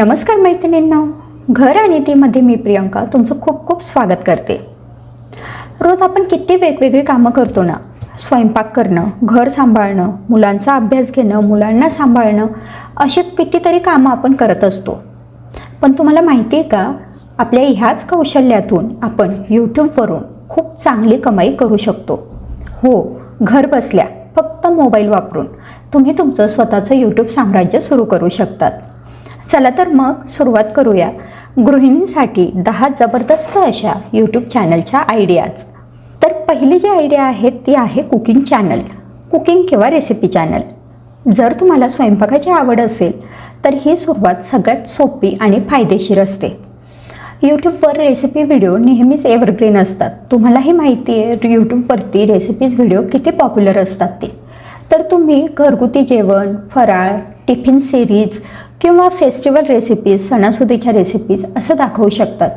नमस्कार मैत्रिणींना घर आणि तीमध्ये मी प्रियंका तुमचं खूप खूप स्वागत करते. रोज आपण किती वेगवेगळी कामं करतो ना? स्वयंपाक करणं घर सांभाळणं मुलांचा अभ्यास घेणं मुलांना सांभाळणं अशी कितीतरी कामं आपण करत असतो. पण तुम्हाला माहिती आहे का? आपल्या ह्याच कौशल्यातून आपण यूट्यूबवरून खूप चांगली कमाई करू शकतो. हो घर बसल्या फक्त मोबाईल वापरून तुम्ही तुमचं स्वतःचं यूट्यूब साम्राज्य सुरू करू शकतात. चला तर मग सुरुवात करूया. गृहिणींसाठी दहा जबरदस्त अशा यूट्यूब चॅनलच्या आयडियाज तर पहिली जी आयडिया आहे ती आहे कुकिंग चॅनल कुकिंग किंवा रेसिपी चॅनल जर तुम्हाला स्वयंपाकाची आवड असेल तर ही सुरुवात सगळ्यात सोपी आणि फायदेशीर असते. यूट्यूबवर रेसिपी व्हिडिओ नेहमीच एव्हरग्रीन असतात. तुम्हालाही माहिती आहे यूट्यूबवरती रेसिपीज व्हिडिओ किती पॉप्युलर असतात ते. तर तुम्ही घरगुती जेवण फराळ टिफिन सिरीज किंवा फेस्टिवल रेसिपीज सणासुदीच्या रेसिपीज असं दाखवू शकतात.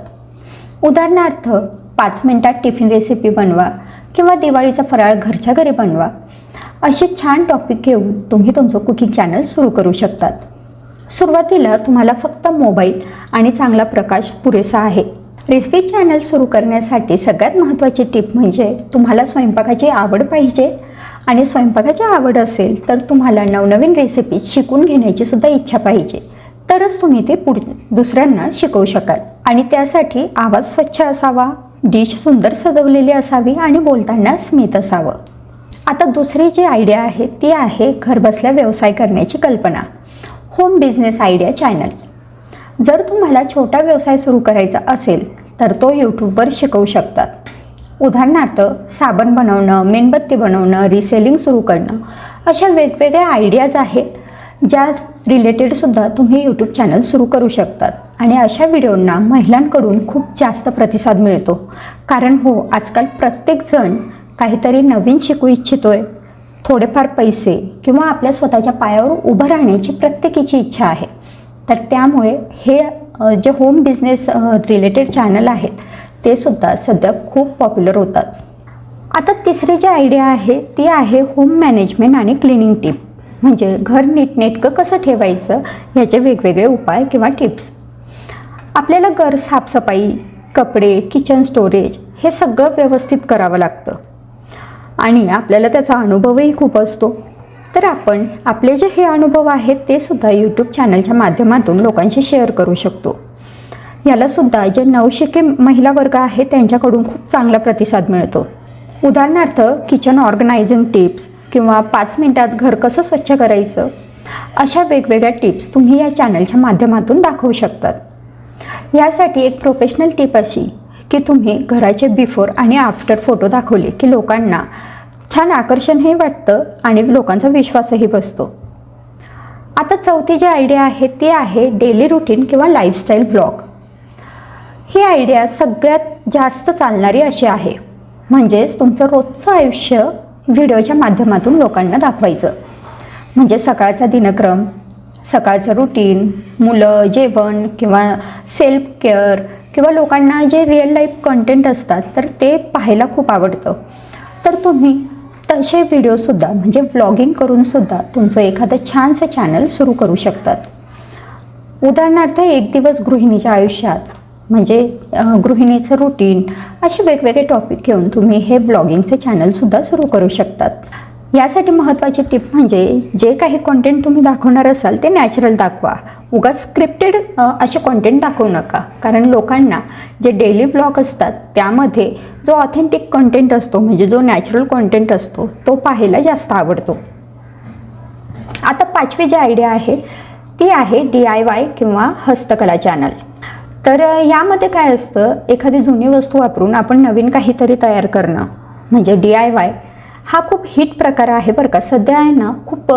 उदाहरणार्थ पाच मिनटात टिफिन रेसिपी बनवा किंवा दिवाळीचा फराळ घरच्या घरी बनवा. असे छान टॉपिक घेऊन तुम्ही तुमचं कुकिंग चॅनल सुरू करू शकतात. सुरुवातीला तुम्हाला फक्त मोबाईल आणि चांगला प्रकाश पुरेसा आहे. रेसिपी चॅनल सुरू करण्यासाठी सगळ्यात महत्त्वाची टिप म्हणजे तुम्हाला स्वयंपाकाची आवड पाहिजे आणि स्वयंपाकाची आवड असेल तर तुम्हाला नवनवीन रेसिपी शिकून घेण्याची सुद्धा इच्छा पाहिजे. तरच तुम्ही ते पुढ दुसऱ्यांना शिकवू शकाल. आणि त्यासाठी आवाज स्वच्छ असावा डिश सुंदर सजवलेली असावी आणि बोलताना स्मित असावं. आता दुसरी जी आयडिया आहे ती आहे घरबसल्या व्यवसाय करण्याची कल्पना. होम बिझनेस आयडिया चॅनल जर तुम्हाला छोटा व्यवसाय सुरू करायचा असेल तर तो यूट्यूबवर शिकवू शकतात उदाहरणार्थ साबण बनवणं मेणबत्ती बनवणं रिसेलिंग सुरू करणं अशा वेगवेगळ्या आयडियाज आहेत ज्या रिलेटेडसुद्धा तुम्ही यूट्यूब चॅनल सुरू करू शकतात. आणि अशा व्हिडिओंना महिलांकडून खूप जास्त प्रतिसाद मिळतो. कारण हो आजकाल प्रत्येकजण काहीतरी नवीन शिकू इच्छितोय. थोडेफार पैसे किंवा आपल्या स्वतःच्या पायावर उभं राहण्याची प्रत्येकीची इच्छा आहे. तर त्यामुळे हे जे होम बिझनेस रिलेटेड चॅनल आहेत ते सुद्धा सध्या खूप पॉप्युलर होतात. आता तिसरी जी आयडिया आहे ती आहे होम मॅनेजमेंट आणि क्लिनिंग टिप म्हणजे घर नीटनेटकं कसं ठेवायचं याचे वेगवेगळे उपाय किंवा टिप्स आपल्याला घर साफसफाई कपडे किचन स्टोरेज हे सगळं व्यवस्थित करावं लागतं. आणि आपल्याला त्याचा अनुभवही खूप असतो. तर आपण आपले जे हे अनुभव आहेत ते सुद्धा यूट्यूब चॅनलच्या माध्यमातून लोकांशी शेअर करू शकतो. यालासुद्धा जे नवशिके महिला वर्ग आहे त्यांच्याकडून खूप चांगला प्रतिसाद मिळतो. उदाहरणार्थ किचन ऑर्गनायझिंग टिप्स किंवा पाच मिनटात घर कसं स्वच्छ करायचं अशा वेगवेगळ्या टिप्स तुम्ही या चॅनलच्या माध्यमातून दाखवू शकतात. यासाठी एक प्रोफेशनल टिप अशी की तुम्ही घराचे बिफोर आणि आफ्टर फोटो दाखवले की लोकांना छान आकर्षणही वाटतं आणि लोकांचा विश्वासही बसतो. आता चौथी जी आयडिया आहे ती आहे डेली रुटीन किंवा लाईफस्टाईल ब्लॉग ही आयडिया सगळ्यात जास्त चालणारी अशी आहे. म्हणजेच तुमचं रोजचं आयुष्य व्हिडिओच्या माध्यमातून लोकांना दाखवायचं. म्हणजे सकाळचा दिनक्रम सकाळचं रुटीन मुलं जेवण किंवा सेल्फ केअर किंवा लोकांना जे रिअल लाईफ कंटेंट असतात तर ते पाहायला खूप आवडतं. तर तुम्ही तसे व्हिडिओसुद्धा म्हणजे व्लॉगिंग करूनसुद्धा तुमचं एखादं छानसं चॅनल सुरू करू शकतात. उदाहरणार्थ एक दिवस गृहिणीच्या आयुष्यात म्हणजे गृहिणीचं रुटीन असे वेगवेगळे टॉपिक घेऊन तुम्ही हे ब्लॉगिंगचे चॅनलसुद्धा सुरू करू शकतात. यासाठी महत्त्वाची टिप म्हणजे जे काही कॉन्टेंट तुम्ही दाखवणार असाल ते नॅचरल दाखवा. उगाच स्क्रिप्टेड असे कॉन्टेंट दाखवू नका. कारण लोकांना जे डेली ब्लॉग असतात त्यामध्ये जो ऑथेंटिक कॉन्टेंट असतो म्हणजे जो नॅचरल कॉन्टेंट असतो तो पाहायला जास्त आवडतो. आता पाचवी जी आयडिया आहे ती आहे डी आय वाय किंवा हस्तकला चॅनल तर यामध्ये काय असतं एखादी जुनी वस्तू वापरून आपण नवीन काहीतरी तयार करणं म्हणजे डी आय वाय हा खूप हिट प्रकार आहे बरं का. सध्या आहे ना खूप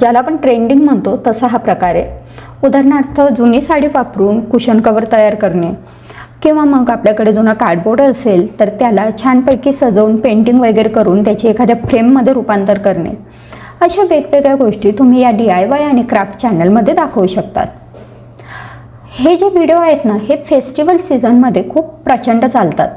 ज्याला आपण ट्रेंडिंग म्हणतो तसा हा प्रकार आहे. उदाहरणार्थ जुनी साडी वापरून कुशन कवर तयार करणे किंवा मग आपल्याकडे जुना कार्डबोर्ड असेल तर त्याला छानपैकी सजवून पेंटिंग वगैरे करून त्याची एखाद्या फ्रेममध्ये रूपांतर करणे. अशा वेगवेगळ्या गोष्टी तुम्ही या डी आय वाय आणि क्राफ्ट चॅनलमध्ये दाखवू शकतात. हे जे व्हिडिओ आहेत ना हे फेस्टिवल सीझनमध्ये खूप प्रचंड चालतात.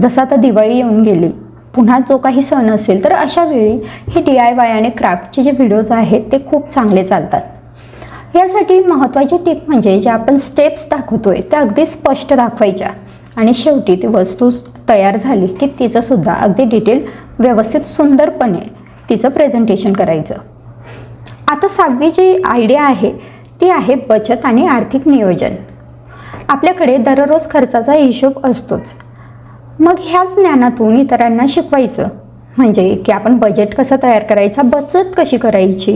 जसं आता दिवाळी येऊन गेली पुन्हा जो काही सण असेल तर अशा वेळी हे डी आय वाय आणि क्राफ्टचे जे व्हिडिओज आहेत ते खूप चांगले चालतात. यासाठी महत्त्वाची टीप म्हणजे ज्या आपण स्टेप्स दाखवतोय त्या अगदी स्पष्ट दाखवायच्या. आणि शेवटी ती वस्तू तयार झाली की तिचंसुद्धा अगदी डिटेल व्यवस्थित सुंदरपणे तिचं प्रेझेंटेशन करायचं. आता सहावी जी आयडिया आहे ती आहे बचत आणि आर्थिक नियोजन. आपल्याकडे दररोज खर्चाचा हिशोब असतोच. मग ह्याच ज्ञानातून इतरांना शिकवायचं. म्हणजे की आपण बजेट कसं तयार करायचा बचत कशी करायची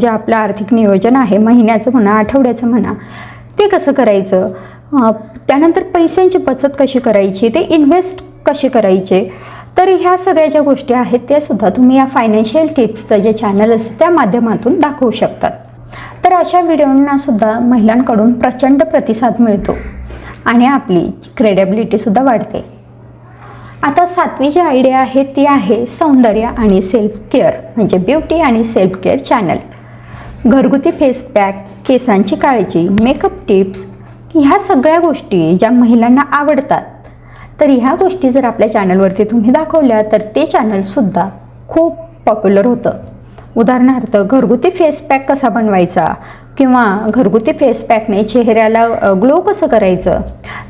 जे आपलं आर्थिक नियोजन आहे महिन्याचं म्हणा आठवड्याचं म्हणा ते कसं करायचं? त्यानंतर पैशांची बचत कशी करायची ते इन्व्हेस्ट कसे करायचे? तर ह्या सगळ्या ज्या गोष्टी आहेत त्या सुद्धा तुम्ही या फायनान्शियल टिप्सचं जे चॅनल असतं त्या माध्यमातून दाखवू शकतात. तर अशा व्हिडिओंना सुद्धा महिलांकडून प्रचंड प्रतिसाद मिळतो आणि आपली क्रेडेबिलिटीसुद्धा वाढते. आता सातवी जी आयडिया आहे ती आहे सौंदर्य आणि सेल्फ केअर म्हणजे ब्युटी आणि सेल्फ केअर चॅनल घरगुती फेस पॅक केसांची काळजी मेकअप टिप्स ह्या सगळ्या गोष्टी ज्या महिलांना आवडतात. तर ह्या गोष्टी जर आपल्या चॅनलवरती तुम्ही दाखवल्या तर ते चॅनलसुद्धा खूप पॉप्युलर होतं. उदाहरणार्थ घरगुती फेस पॅक कसा बनवायचा किंवा घरगुती फेस पॅकने चेहऱ्याला ग्लो कसं करायचं?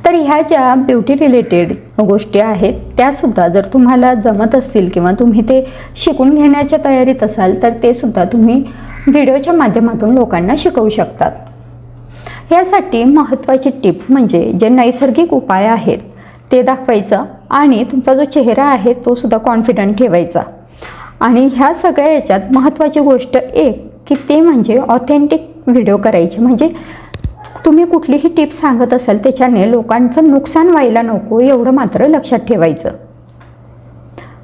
तर ह्या ज्या ब्युटी रिलेटेड गोष्टी आहेत त्यासुद्धा जर तुम्हाला जमत असतील किंवा तुम्ही ते शिकून घेण्याच्या तयारीत असाल तर ते सुद्धा तुम्ही व्हिडिओच्या माध्यमातून लोकांना शिकवू शकतात. यासाठी महत्त्वाची टिप म्हणजे जे नैसर्गिक उपाय आहेत ते दाखवायचं आणि तुमचा जो चेहरा आहे तो सुद्धा कॉन्फिडंट ठेवायचा. आणि ह्या सगळ्या याच्यात महत्त्वाची गोष्ट एक की ते म्हणजे ऑथेंटिक व्हिडिओ करायचे. म्हणजे तुम्ही कुठलीही टिप सांगत असाल त्याच्याने लोकांचं नुकसान व्हायला नको एवढं मात्र लक्षात ठेवायचं.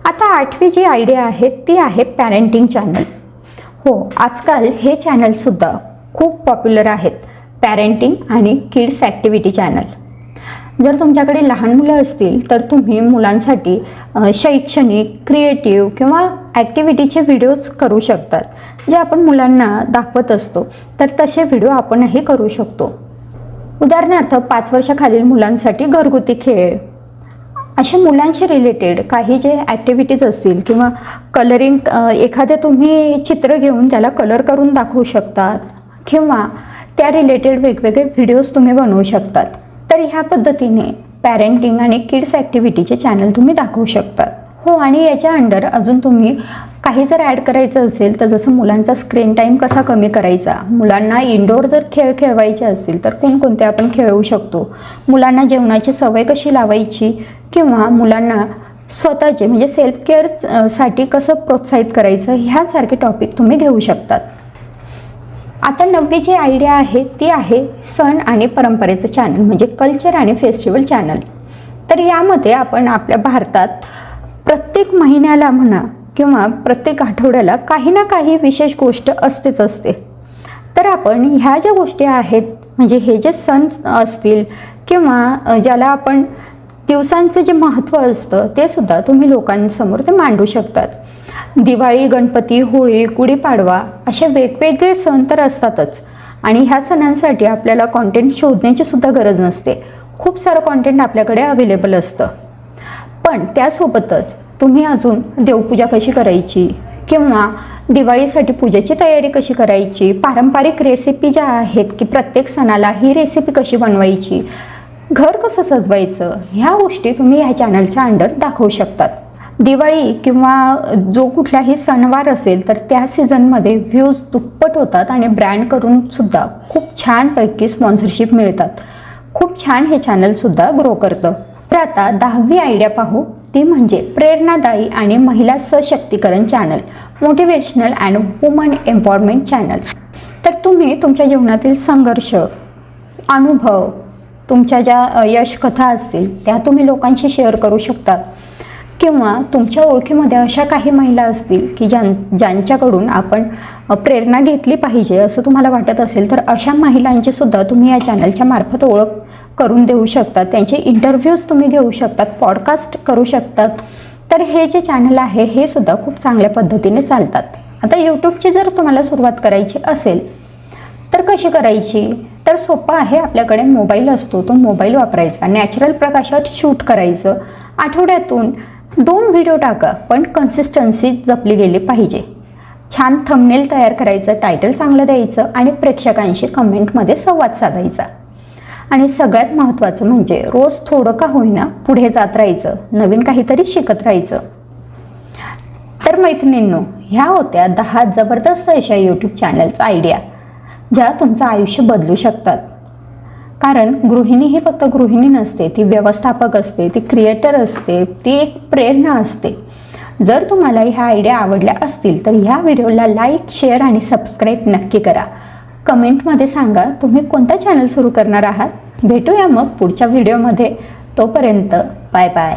आता आठवी जी आयडिया आहे ती आहे पॅरेंटिंग चॅनल हो आजकाल हे चॅनलसुद्धा खूप पॉप्युलर आहेत पॅरेंटिंग आणि किड्स ॲक्टिव्हिटी चॅनल जर तुमच्याकडे लहान मुलं असतील तर तुम्ही मुलांसाठी शैक्षणिक क्रिएटिव्ह किंवा ॲक्टिव्हिटीचे व्हिडिओज करू शकतात जे आपण मुलांना दाखवत असतो. तर तसे व्हिडिओ आपणही करू शकतो. उदाहरणार्थ पाच वर्षाखालील मुलांसाठी घरगुती खेळ. अशा मुलांशी रिलेटेड काही जे ॲक्टिव्हिटीज असतील किंवा कलरिंग एखादे तुम्ही चित्र घेऊन त्याला कलर करून दाखवू शकतात किंवा त्या रिलेटेड वेगवेगळे व्हिडिओज तुम्ही बनवू शकतात. तर ह्या पद्धतीने पॅरेंटिंग आणि किड्स ॲक्टिव्हिटीचे चॅनल तुम्ही दाखवू शकतात हो आणि याच्या अंडर अजून तुम्ही काही जर ॲड करायचं असेल तर जसं मुलांचा स्क्रीन टाईम कसा कमी करायचा मुलांना इनडोअर जर खेळ खेळवायचे असतील तर कोणकोणते आपण खेळवू शकतो? मुलांना जेवणाची सवय कशी लावायची? किंवा मुलांना स्वतःचे म्हणजे सेल्फ केअरसाठी कसं प्रोत्साहित करायचं? ह्यासारखे टॉपिक तुम्ही घेऊ शकतात. आता नववी जी आयडिया आहे ती आहे सण आणि परंपरेचं चॅनल म्हणजे कल्चर आणि फेस्टिवल चॅनल तर यामध्ये आपण आपल्या भारतात प्रत्येक महिन्याला म्हणा किंवा प्रत्येक आठवड्याला काही ना काही विशेष गोष्ट असतेच असते. तर आपण ह्या ज्या गोष्टी आहेत म्हणजे हे जे सण असतील किंवा ज्याला आपण दिवसांचं जे महत्त्व असतं ते सुद्धा तुम्ही लोकांसमोर ते मांडू शकतात. दिवाळी गणपती होळी गुढीपाडवा असे वेगवेगळे सण तर असतातच. आणि ह्या सणांसाठी आपल्याला कॉन्टेंट शोधण्याची सुद्धा गरज नसते. खूप सारं कॉन्टेंट आपल्याकडे अवेलेबल असतं. पण त्यासोबतच तुम्ही अजून देवपूजा कशी करायची किंवा दिवाळीसाठी पूजेची तयारी कशी करायची पारंपरिक रेसिपी ज्या आहेत की प्रत्येक सणाला ही रेसिपी कशी बनवायची घर कसं सजवायचं ह्या गोष्टी तुम्ही ह्या चॅनलच्या अंडर दाखवू शकतात. दिवाळी किंवा जो कुठलाही सणवार असेल तर त्या सीझनमध्ये व्ह्यूज दुप्पट होतात आणि ब्रँड करून सुद्धा खूप छानपैकी स्पॉन्सरशिप मिळतात. खूप छान हे चॅनलसुद्धा ग्रो करतं. तर आता दहावी आयडिया पाहू. ती म्हणजे प्रेरणादायी आणि महिला सशक्तीकरण channel motivational and woman empowerment channel तर तुम्ही तुमच्या जीवनातील संघर्ष अनुभव तुमच्या ज्या यशकथा असतील त्या तुम्ही लोकांशी शेअर करू शकतात किंवा तुमच्या ओळखीमध्ये अशा काही महिला असतील की ज्यां ज्यांच्याकडून आपण प्रेरणा घेतली पाहिजे असं तुम्हाला वाटत असेल तर अशा महिलांची सुद्धा तुम्ही या चॅनलच्या मार्फत ओळख करून देऊ शकतात त्यांचे इंटरव्ह्यूज तुम्ही घेऊ शकतात पॉडकास्ट करू शकतात. तर हे जे चॅनल आहे हे सुद्धा खूप चांगल्या पद्धतीने चालतात. आता यूट्यूबची जर तुम्हाला सुरुवात करायची असेल तर कशी करायची? तर सोपं आहे आपल्याकडे मोबाईल असतो तो मोबाईल वापरायचा. नॅचरल प्रकाशात शूट करायचं. आठवड्यातून दोन व्हिडिओ टाका पण कन्सिस्टन्सी जपली गेली पाहिजे. छान थंबनेल तयार करायचं टायटल चांगलं द्यायचं आणि प्रेक्षकांशी कमेंटमध्ये संवाद साधायचा. आणि सगळ्यात महत्त्वाचं म्हणजे रोज थोडं का होईना पुढे जात राहायचं नवीन काहीतरी शिकत राहायचं. तर मैत्रिणींनो ह्या होत्या दहा जबरदस्त अशा यूट्यूब चॅनलचा आयडिया ज्या तुमचं आयुष्य बदलू शकतात. कारण गृहिणी ही फक्त गृहिणी नसते ती व्यवस्थापक असते ती क्रिएटर असते ती एक प्रेरणा असते. जर तुम्हाला ह्या आयडिया आवडल्या असतील तर ह्या व्हिडिओला लाईक शेअर आणि सबस्क्राईब नक्की करा. कमेंटमध्ये सांगा तुम्ही कोणता चॅनल सुरू करणार आहात? भेटूया मग पुढच्या व्हिडिओमध्ये तोपर्यंत बाय बाय